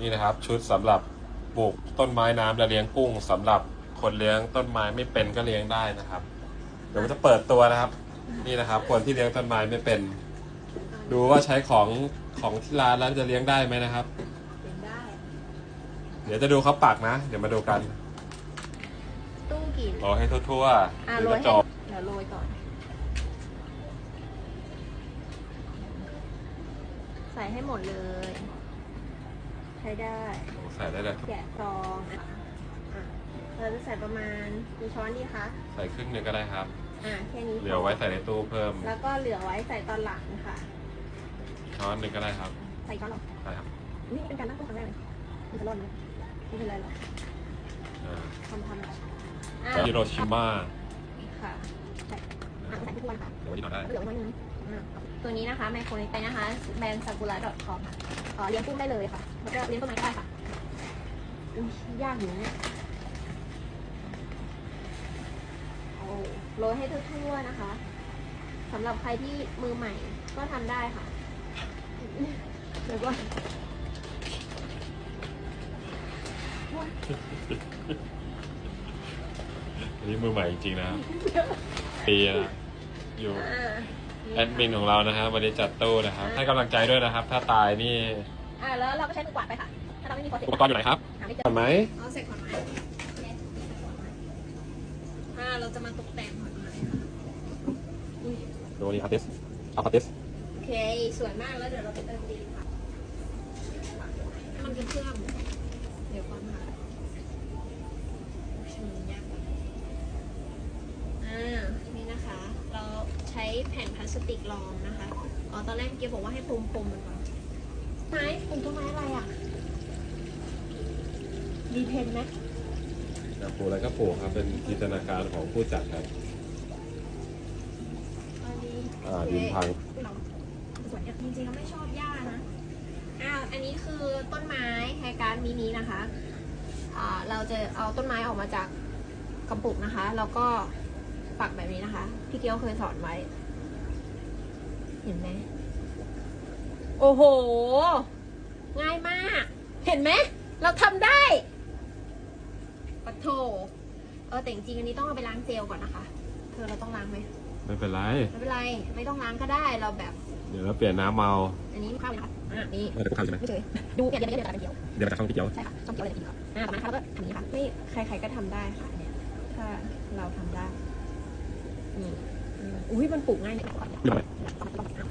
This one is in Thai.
นี่นะครับ ชุดสำหรับปลูกต้นไม้น้ำและเลี้ยงกุ้งสำหรับคนเลี้ยงต้นไม้ไม่เป็นก็เลี้ยงได้นะครับ เดี๋ยวมันจะเปิดตัวนะครับ นี่นะครับ คนที่เลี้ยงต้นไม้ไม่เป็น ดูว่าใช้ของของที่ร้านแล้วจะเลี้ยงได้ไหมนะครับเป็นได้ เดี๋ยวจะดูเขาปักนะ เดี๋ยวมาดูกันตู้กลิ่นโรยให้ทั่วอะๆหรือโรกยระให้จกเดี๋ยวโรยก่อน ใส่ให้หมดเลยใช้ได้ใส่ได้เลยแกะซองอะอะเราจะใส่ประมาณกี่ช้อนดีคะใส่ครึ่งหนึ่งก็ได้ครับ อะแค่นี้พเหลือไว้ใส่ในตู้เพิ่ม แล้วก็เหลือไว้ใส่ตอนหลังค่ะ ช้อนหนึ่งก็ได้ครับ ใส่ช้อนหรอใช่ครับนี่เป็นการตั้งตู้ครั้งแรกเลยมันจะร่อนไหมไม่เป็นไรหรอกอ่าทำทำอะฮิโรชิมาค่ะใส่อะใส่ทุกวันค่ะเดี๋ยววันนี้นอนได้เหลือไว้นิดนึงอะ ตัวนี้นะคะไมโครนิไปนะคะแบรนด์ sakura com ค่ะเอ่อเลี้ยงกุ้งได้เลยค่ะแล้วก็เลี้ยงต้นไม้ได้ค่ะอุ๊ยยากอยู่นะเนี่ยโอ้โรยให้ทั่วๆนะคะสำหรับใครที่มือใหม่ก็ทำได้ค่ะเดี๋ยวก่อนอันนี้มือใหม่จริงๆนะครับปีนะอยู่อ่า แอดมินของเรานะครับวันนี้จัดตู้นะครับให้กำลังใจด้วยนะครับ ถ้าตายนี่อ่าแล้วเราก็ใช้มือกวาดไปค่ะ ถ้าเราไม่มีฟอสเฟอุปกรณ์อยู่ไหนครับหาไม่เจก่ออนไหมเอาเสร็จขอนไม้อ่าเราจะมาตกแต่งขอนไม้ค่ะอุ้ยดูนี่ครับติสเอาครับติสโอเคสวยมากแล้วเดี๋ยวเราไปเติมดินค่ะให้มันเป็นเครื่องเดี๋ยวก่อนค่ะ แผ่นพลาสติกรองนะคะ อ๋อ ตอนแรกเกียวบอกว่าให้พรมพรมๆมันก่อนไม้ปลูกต้นไม้อะไรอะ มีเพนไหมจะปลูกอะไรก็ปลูกครับ เป็นจินตนาการของผู้จัดครับ อันนี้อ่าดินพัง เราสวนเนี่ยจริงๆเราไม่ชอบหญ้านะ อ่า อันนี้คือต้นไม้แฮการมินินะคะ อ่า เราจะเอาต้นไม้ออกมาจากกระปุกนะคะ แล้วก็ปักแบบนี้นะคะ พี่เกียวเคยสอนไว้ เห็นไหมโอ้โห ง่ายมาก เห็นไหม เราทำได้ปะโถเออแต่จริงๆอันนี้ต้องเอาไปล้างเจลก่อนนะคะ เธอเราต้องล้างไหมไม่เป็นไร ไม่เป็นไร ไม่ต้องล้างก็ได้เราแบบ เดี๋ยวเราเปลี่ยนน้ำเมา อันนี้ข้าวเลยนะคะอะนี่เออเดี๋ยวข้าวใช่ไหมไม่เฉยดูเนี่ยเดี๋ยวเดี๋ยวเดี๋ยวเดี๋ยวเดี๋ยวมาจากช่องพี่เกียวใช่ค่ะช่องเกี่ยวเลยจะกินก่อนอ่าประมาณค่ะแล้วก็ทำอย่างนี้ค่ะไม่ใครๆก็ทำได้ค่ะเนี่ยถ้าเราทำได้นี่อืมอุ้ยมันปลูกง่ายเนี่ยเรียบร้อย